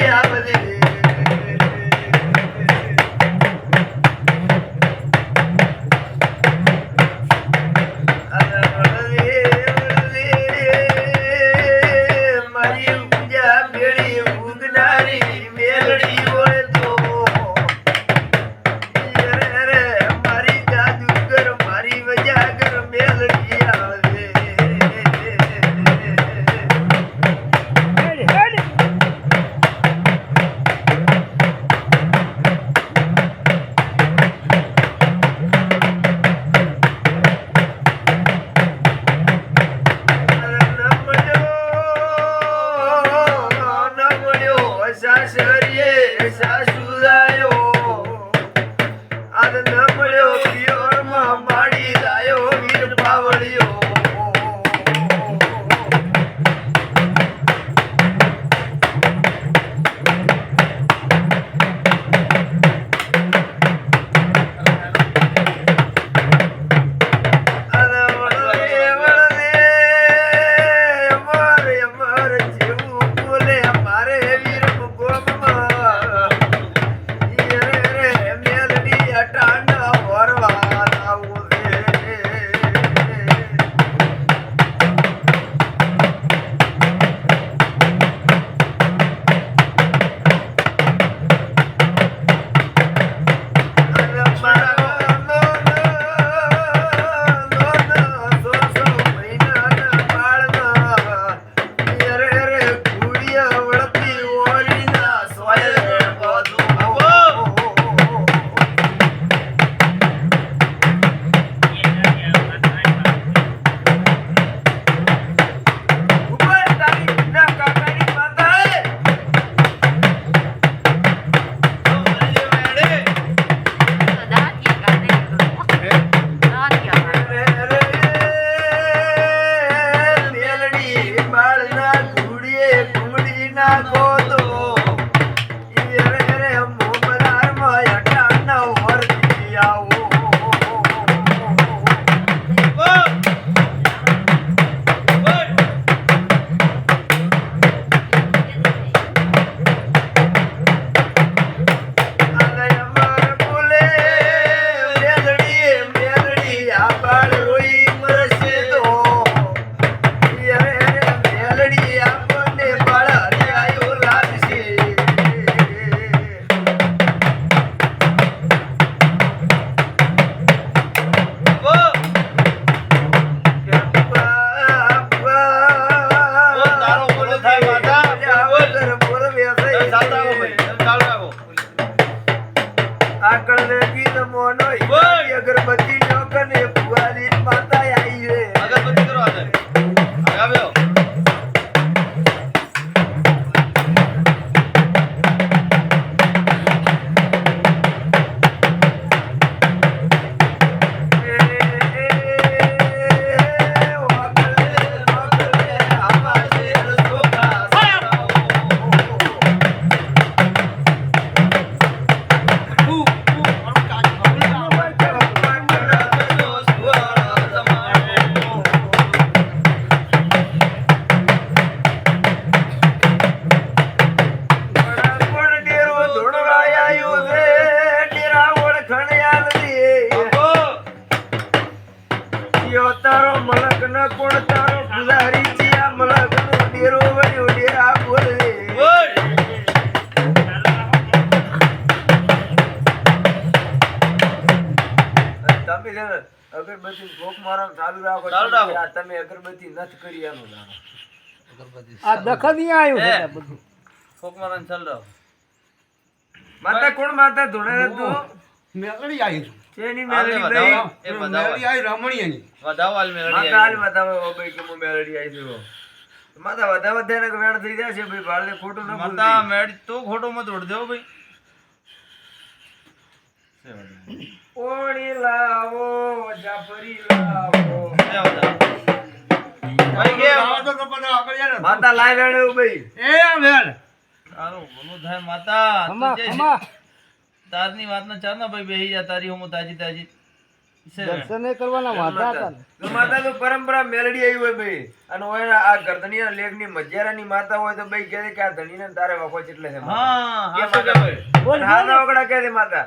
મેલડી મેલડી આગળ ગીત મોનો. અગરબત્તી નો કને ફુવારી માતા આઈ રે. અગરબત્તી કરો આગળ આવ્યો. તારો મલક ન કોણ તારો ગુલારી ચિયા મલક નો ડેરો વળ્યો ડેરા બોલે. તમે અગરબત્તી ભોગ મારા ચાલુ રાખો ચાલુ રાખો. આ તમે અગરબત્તી નથી કરી આનું આ દખની આવ્યું છે બધું ફોક મારા ચાલ રાખો. માતા કોણ માતા ધોળે તું મેલડી આવી છું. મેલડી ભાઈ એ મેલડી આવી રમણીયની વધાવો હાલ મેલડી આવી. ઓ ભાઈ કે હું મેલડી આવી છું. માતા વધા વધા ને વેણ થઈ જશે ભાઈ બાળને ખોટું ન માતા મેડ તો ખોટો મત ઉડ દેવો ભાઈ. ઓણી લાવો જાફરી લાવો. ભાઈ કે આવા તો બધા આગળ યાર. માતા લાય વેણ એવું ભાઈ. એ વેલ તારું ભલું થાય માતા ખમા ખમા. તારની વાત ના ચાલ ના ભાઈ બેહી જા તારી હું તાજી તાજી. દર્શને કરવાના વાંધા હતા માતા તો પરંપરા મેલડી આવી હોય ભાઈ. અને હોય આ ગરદનીના લેખની મજારાની માતા હોય તો ભાઈ કહે કે આ ધણીને તારે વખો એટલે છે. હા કે બોલ બોલ. વગડા કહે છે માતા.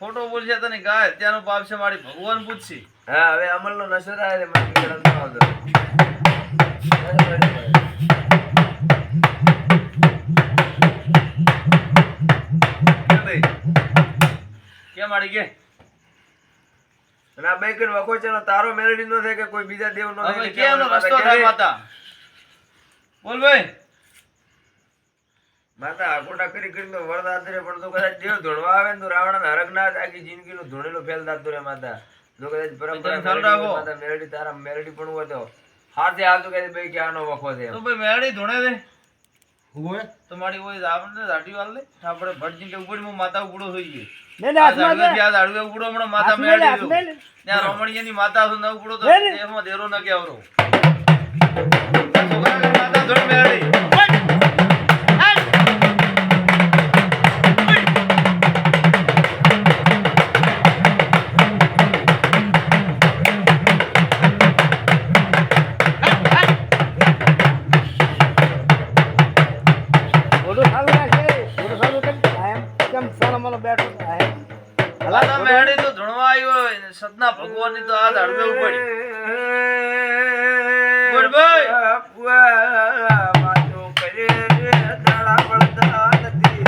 ખોટો બોલશે તને ગાય ત્યાંનો પાપ છે મારી ભગવાન પૂછશે. હા હવે અમલનો નશો થાય છે મારી ન આવતો. કે ભાઈ આડી કે. અને આ બાઈકર વખો છે તારો મેલડી નો થાય કે કોઈ બીજા દેવ નો થાય કે એનો માતા રસ્તો થાય માતા? બોલ ભાઈ. માતા આકોટા કરી કરીને તો વરદ આદરે પણ તો કદાચ દેવ ધોળવા આવે ને તો રાવણ હરક ના થાય જિંદગી નું ધોળેલો ફેલ થતું રે માતા. જો કદાચ પરંપરા હોય. માતા મેલડી તારા મેરડી પણ હોય તો હાથે કહે છે, ભાઈ કે આનો વખો છે તો ભાઈ મેરડી ધોણે દે. હોય? તો મારી કોઈ આપણે દાઢી વાળ લે આપણે ભટજી કે ઉપડી હું માતા ઉપડો થઈ ગઈ હાથમાં લે. આ ઉપડો હમણાં માતા મેળી. ત્યાં રમણીયાની માતા છું ન ઉપડો તો લે, લે. દેરો ન કેવરો માતા મેળી કેમ બેઠો આયમ હલા માતા મેળી તો ધણવા આવ્યો સદના ભગવાનની તો આ દાડુએ ઉપડી બોલ પુઆ માજો કરે, દાડા પડતા નથી.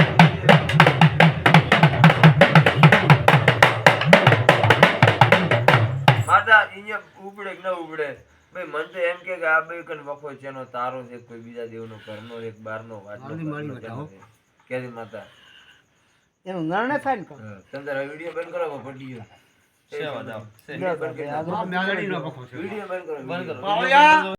માતા અહીંયા કે ન ઉપડે? ભાઈ મન તો એમ કે આ બે કન વખો છે તારો છે કોઈ બીજા દેવનો ઘરનો એક બારનો ઘરનો બતાવો. માતા. એનું નિર્ણય થાય ને તારા વીડિયો બંધ કરો ફટી ગયો. સેવા દાવ. બંધ કરી છે વીડિયો બંધ કરો બંધ કરો.